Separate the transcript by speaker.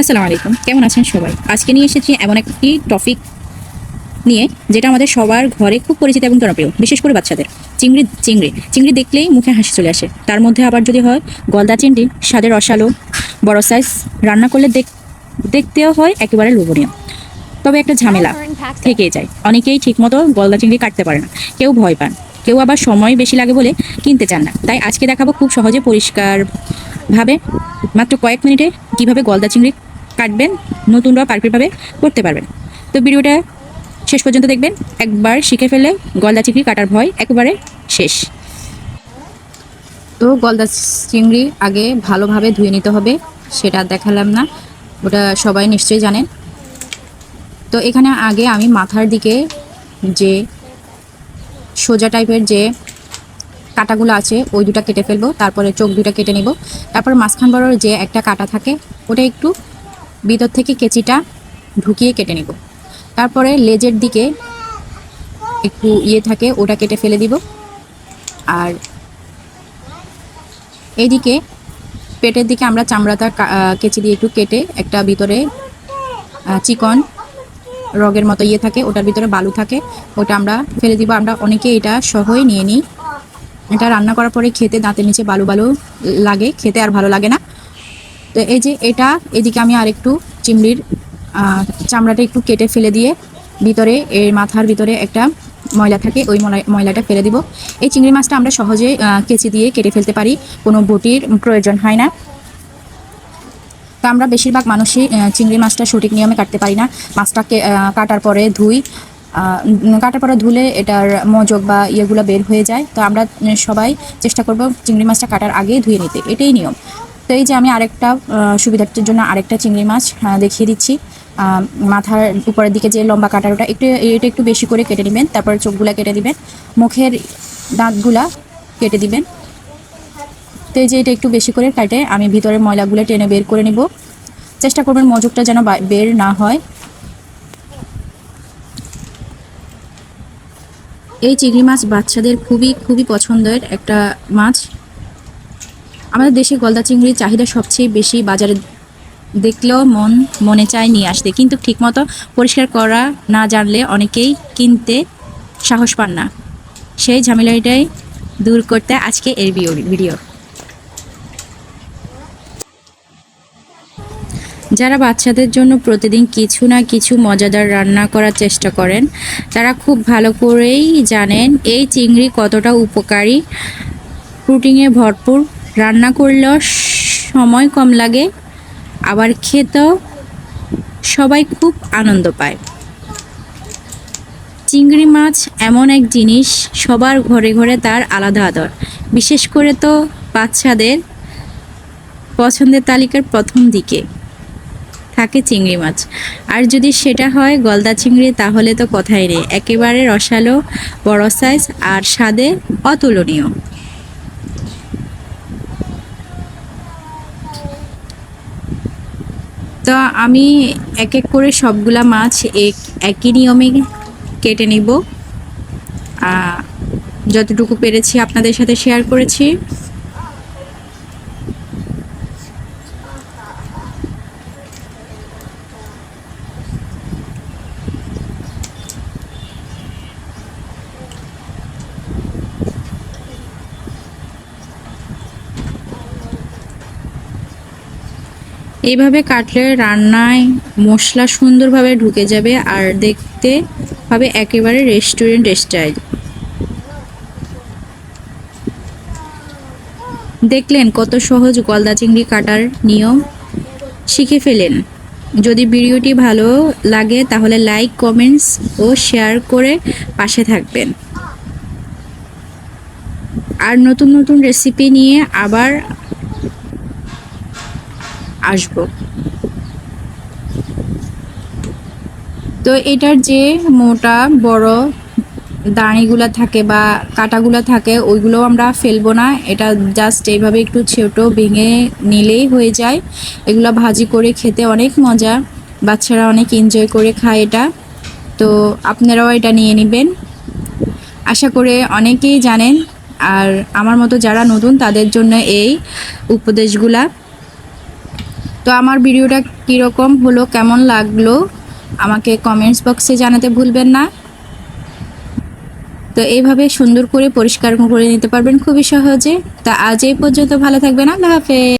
Speaker 1: আসসালামু আলাইকুম। কেমন আছেন সবাই? আজকে নিয়ে এসেছি এমন একটি টপিক নিয়ে, যেটা আমাদের সবার ঘরে খুব পরিচিত এবং জনপ্রিয়, বিশেষ করে বাচ্চাদের। চিংড়ি চিংড়ি। চিংড়ি দেখলেই মুখে হাসি চলে আসে। তার মধ্যে আবার যদি হয়, গলদা চিংড়ি, স্বাদের রসালো, বড় সাইজ রান্না করলে দেখ, দেখতেও হয় একেবারে লোভনীয়। তবে একটা ঝামেলা থেকেই যায়। অনেকেই ঠিকমতো গলদা চিংড়ি কাটতে পারে না। কেউ ভয় পান। কেউ আবার সময় বেশি লাগে বলে কিনতে চান না। তাই আজকে দেখাবো খুব সহজে পরিষ্কার ভাবে মাত্র কয়েক মিনিটে কীভাবে গলদা চিংড়ি কাটবেন, নতুন বা পারফেক্টভাবে করতে পারবেন। তো ভিডিওটা শেষ পর্যন্ত দেখবেন। একবার শিখে ফেলে গলদা চিংড়ি কাটার ভয় একবারে শেষ। তো গলদা চিংড়ি আগে ভালোভাবে ধুয়ে নিতে হবে, সেটা দেখালাম না। ওটা সবাই নিশ্চয়ই জানেন। তো এখানে আগে আমি মাথার দিকে যে সোজা টাইপের যে কাটাগুলো আছে, ওই দুটা কেটে ফেলব, তারপরে চোখ দুটা কেটে নিব। তারপর মাঝখান বড় যে একটা কাটা থাকে, ওটা একটু ভিতর থেকে কেচিটা ঢুকিয়ে কেটে নিব। তারপরে লেজের দিকে একটু ইয়ে থাকে, ওটা কেটে ফেলে দিব। আর এইদিকে পেটের দিকে আমরা চামড়াটা কেচি দিয়ে একটু কেটে একটা ভিতরে চিকন রগের মতো ইয়ে থাকে, ওটার ভিতরে বালু থাকে, ওটা আমরা ফেলে দিব। আমরা অনেকে এটা সহই নিয়ে নিই। এটা রান্না করার পরে খেতে দাঁতের নিচে বালু বালু লাগে খেতে আর ভালো লাগে না। তো এই যে এটা এদিকে আমি আরেকটু চিংড়ির আহ, চামড়াটা একটু কেটে ফেলে দিয়ে ভিতরে এর মাথার ভিতরে একটা ময়লা থাকে ওই ময়লা- ময়লাটা ফেলে দিব। এই চিংড়ি মাছটা আমরা সহজে কেচি দিয়ে কেটে ফেলতে পারি কোনো বটির প্রয়োজন হয় না। তো আমরা বেশিরভাগ মানুষই চিংড়ি মাছটা সঠিক নিয়মে কাটতে পারি না। মাছটাকে কাটার পরে ধুই কাটার পরে ধুলে এটার মজক বা ইয়েগুলো বের হয়ে যায়। তো আমরা সবাই চেষ্টা করব চিংড়ি মাছটা কাটার আগেই ধুয়ে নিতে। এটাই নিয়ম। তো এই যে আমি আরেকটা আহ, সুবিধার্থের জন্য আরেকটা চিংড়ি মাছ দেখিয়ে দিচ্ছি। মাথার উপরের দিকে যে লম্বা কাটার ওটা একটু এটা একটু বেশি করে কেটে নেবেন। তারপর চোখগুলা কেটে দিবেন। মুখের দাঁতগুলা কেটে দিবেন। তো এই যে এটা একটু বেশি করে কাটে আমি ভিতরের ময়লাগুলো টেনে বের করে নিব। চেষ্টা করবেন মজুকটা যেন বের না হয়। এই চিংড়ি মাছ বাচ্চাদের খুবই খুবই পছন্দের একটা মাছ। আমাদের দেশে গলদা চিংড়ির চাহিদা সবচেয়ে বেশি বাজারে দেখলেও মন, মনে চায় নিয়ে আসতে। কিন্তু ঠিকমতো পরিষ্কার করা না জানলে অনেকেই কিনতে সাহস পান না। সেই ঝামেলাটাই দূর করতে আজকে এর ভিডিও- যারা বাচ্চাদের জন্য প্রতিদিন কিছু না কিছু মজাদার রান্না করার চেষ্টা করেন, তারা খুব ভালো করেই জানেন এই চিংড়ি কতটা উপকারী। প্রোটিনে ভরপুর, রান্না করলেও সময় কম লাগে, আবার খেতেও সবাই খুব আনন্দ পায়। চিংড়ি মাছ এমন এক জিনিস, সবার ঘরে ঘরে তার আলাদা আদর। বিশেষ করে তো বাচ্চাদের পছন্দের তালিকার প্রথম দিকে। থাকে চিংড়ি মাছ। আর যদি সেটা হয় গলদা চিংড়ি, তাহলে তো কথাই নেই। একেবারে রসালো, বড় সাইজ আর স্বাদে অতুলনীয়। তো আমি এক এক করে সবগুলা মাছ এক, একই নিয়মে কেটে নিব। যতটুকু পেরেছি আপনাদের সাথে শেয়ার করেছি। এইভাবে কাটলে রান্নায় মশলা সুন্দরভাবে ঢুকে যাবে আর দেখতে হবে একেবারে রেস্টুরেন্ট স্টাইল। দেখলেন কত সহজ গলদা চিংড়ি কাটার নিয়ম? শিখে ফেলেন। যদি ভিডিওটি ভালো লাগে তাহলে লাইক, কমেন্টস ও শেয়ার করে পাশে থাকবেন। আর নতুন নতুন রেসিপি নিয়ে আবার আসব। তো এটার যে মোটা, বড় দাঁড়িগুলো থাকে বা কাটাগুলো থাকে ওইগুলো আমরা ফেলব না। এটা জাস্ট এইভাবে একটু ছোট ভেঙে নিলেই হয়ে যায়। এগুলো ভাজি করে খেতে অনেক মজা। বাচ্চারা অনেক এনজয় করে খায় এটা। তো আপনারাও এটা নিয়ে নেবেন। আশা করে অনেকেই জানেন। আর আমার মতো যারা নতুন, তাদের জন্য এই উপদেশগুলা। তো আমার ভিডিওটা কীরকম হলো, কেমন লাগল, আমাকে কমেন্টস বক্সে জানাতে ভুলবেন না। তো এইভাবে সুন্দর করে পরিষ্কার করে নিতে পারবেন খুবই সহজে। তা আজ এই পর্যন্ত ভালো থাকবেন, আল্লাহ হাফেজ।